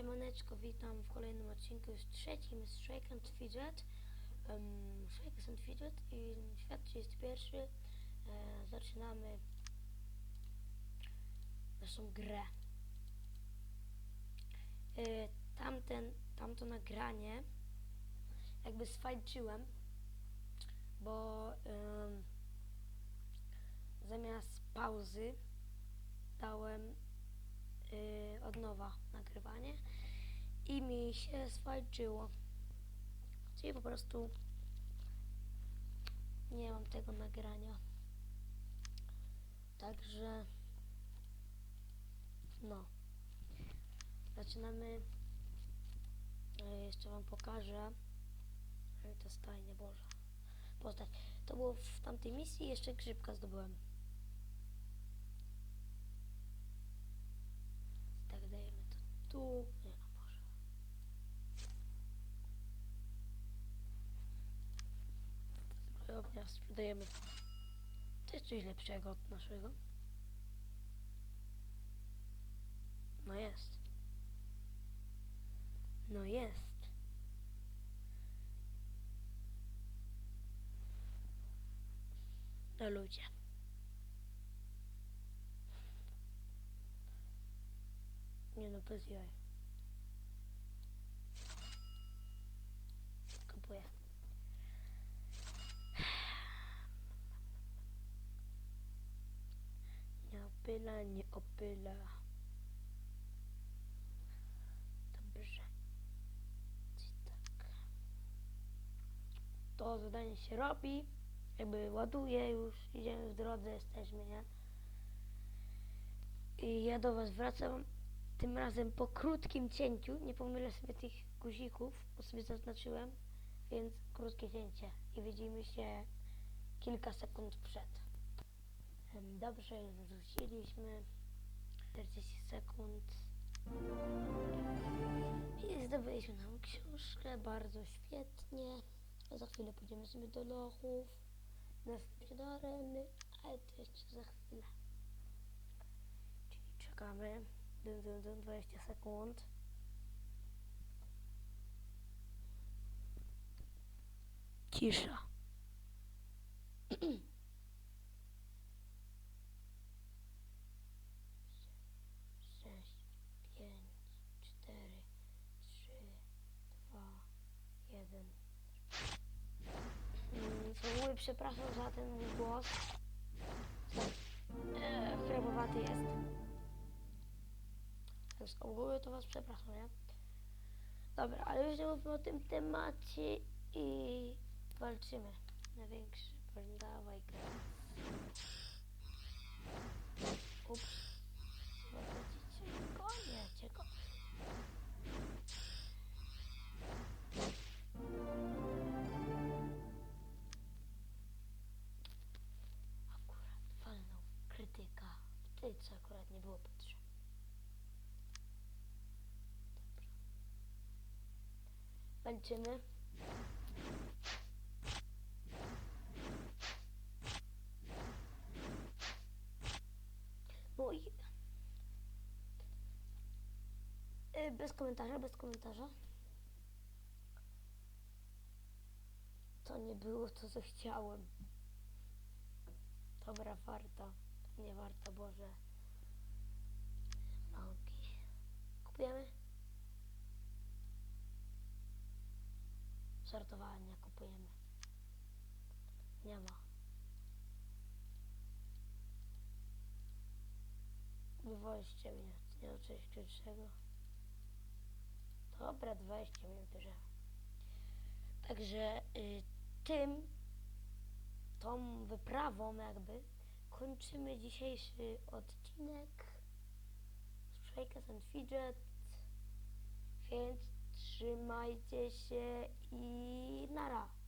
Siemaneczko, witam w kolejnym odcinku, już trzecim z Shake and Fidget. Um, Shake and Fidget i świat 31. E, zaczynamy naszą grę. E, tamten, tamto nagranie jakby sfajczyłem, bo em, zamiast pauzy dałem y, od nowa nagrywanie i mi się swalczyło. Czyli po prostu nie mam tego nagrania. Także no. Zaczynamy. Y, jeszcze wam pokażę. To stajnie Boże. Postać. To było w tamtej misji jeszcze grzybka zdobyłem. Tak, dajemy to tu. Nie no, Boże. Zbrojownia sprzedajemy. To coś lepszego od naszego. No jest. No jest. No ludzie. Nie no, bez jaj. Kupuję. Nie opyla, nie opyla. Dobrze. Tak. To zadanie się robi. Jakby ładuje już. Idziemy w drodze, jesteśmy, nie? I ja do was wracam tym razem po krótkim cięciu. Nie pomylę sobie tych guzików, bo sobie zaznaczyłem, więc krótkie cięcie. I widzimy się kilka sekund przed. Dobrze, już wróciliśmy. 40 sekund. I zdobyliśmy nam książkę, bardzo świetnie. Za chwilę pójdziemy sobie do lochów, następnie do areny, ale to jeszcze za chwilę. Czyli czekamy. Dun, dun, 20 sekund. Cisza. przepraszam za ten mój głos. Eee, chrabowaty jest. Więc ogólnie to was przepraszam, nie? Dobra, ale już nie mówmy o tym temacie i walczymy. Największy, dawaj go. Akurat nie było potrzebne. Walczymy. Mój. Y, Bez komentarza, bez komentarza. To nie było to, co chciałem. Dobra, warta. Nie warta, Boże. Kupujemy? Żartowałem, nie kupujemy. Nie ma. Wywoźcie mnie, nie czegoś krótszego. Dobra, 20 minut że. Także y, tym, tą wyprawą jakby, kończymy dzisiejszy odcinek z Shakers and Fidget. Więc trzymajcie się i nara.